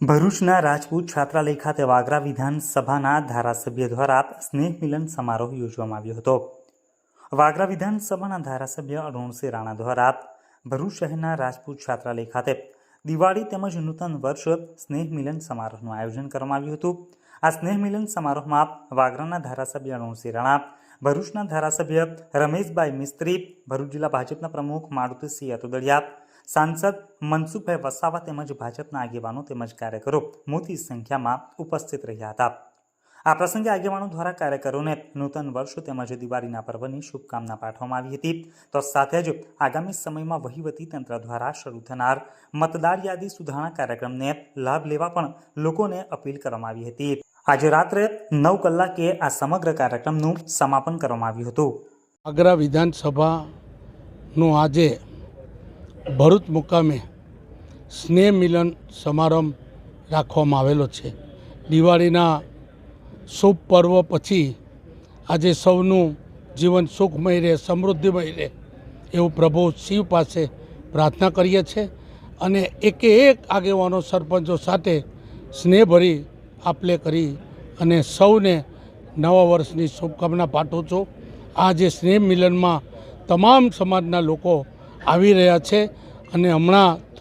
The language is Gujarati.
ભરૂચના રાજપૂત છાત્રાલય ખાતે વાગરા વિધાનસભાના ધારાસભ્ય દ્વારા સ્નેહ મિલન સમારોહ યોજવામાં આવ્યો હતો. વાગરા વિધાનસભાના ધારાસભ્ય અરુણસિંહ રાણા દ્વારા ભરૂચ શહેરના રાજપૂત છાત્રાલય ખાતે દિવાળી તેમજ નૂતન વર્ષ સ્નેહ મિલન સમારોહનું આયોજન કરવામાં આવ્યું હતું. આ સ્નેહ મિલન સમારોહમાં વાગરાના ધારાસભ્ય અરુણસિંહ રાણા, ભરૂચના ધારાસભ્ય રમેશભાઈ મિસ્ત્રી, ભરૂચ જિલ્લા ભાજપના પ્રમુખ મારુતિસિંહ અતુદડિયા સાંસદ મનસુખભાઈ વસાવા તેમજ ભાજપના આગેવાનો તેમજ કાર્યકરો મોટી સંખ્યામાં ઉપસ્થિત રહ્યા હતા. આ પ્રસંગે આગેવાનો દ્વારા કાર્યકરોને નૂતન વર્ષ તેમજ દિવાળીના પર્વની શુભકામના પાઠવવામાં આવી હતી. તો સાથે જ આગામી સમયમાં વહીવટી તંત્ર દ્વારા શરૂ થનાર મતદાર યાદી સુધારણા કાર્યક્રમને લાભ લેવા પણ લોકોને અપીલ કરવામાં આવી હતી. આજે રાત્રે નવ કલાકે આ સમગ્ર કાર્યક્રમનું સમાપન કરવામાં આવ્યું હતું. આગ્રા વિધાનસભાનું આજે ભરૂચ મુકામે સ્નેહ મિલન સમારંભ રાખવામાં આવેલો છે. દિવાળીના શુભ પર્વ પછી આજે સૌનું જીવન સુખમય રહે, સમૃદ્ધિમય રહે એવું પ્રભુ શિવ પાસે પ્રાર્થના કરીએ છીએ અને એકે એક આગેવાનો, સરપંચો સાથે સ્નેહભરી આપલે કરી અને સૌને નવા વર્ષની શુભકામના પાઠવું છું. આ જે સ્નેહ મિલનમાં તમામ સમાજના લોકો આવી રહ્યા છે અને હમણાં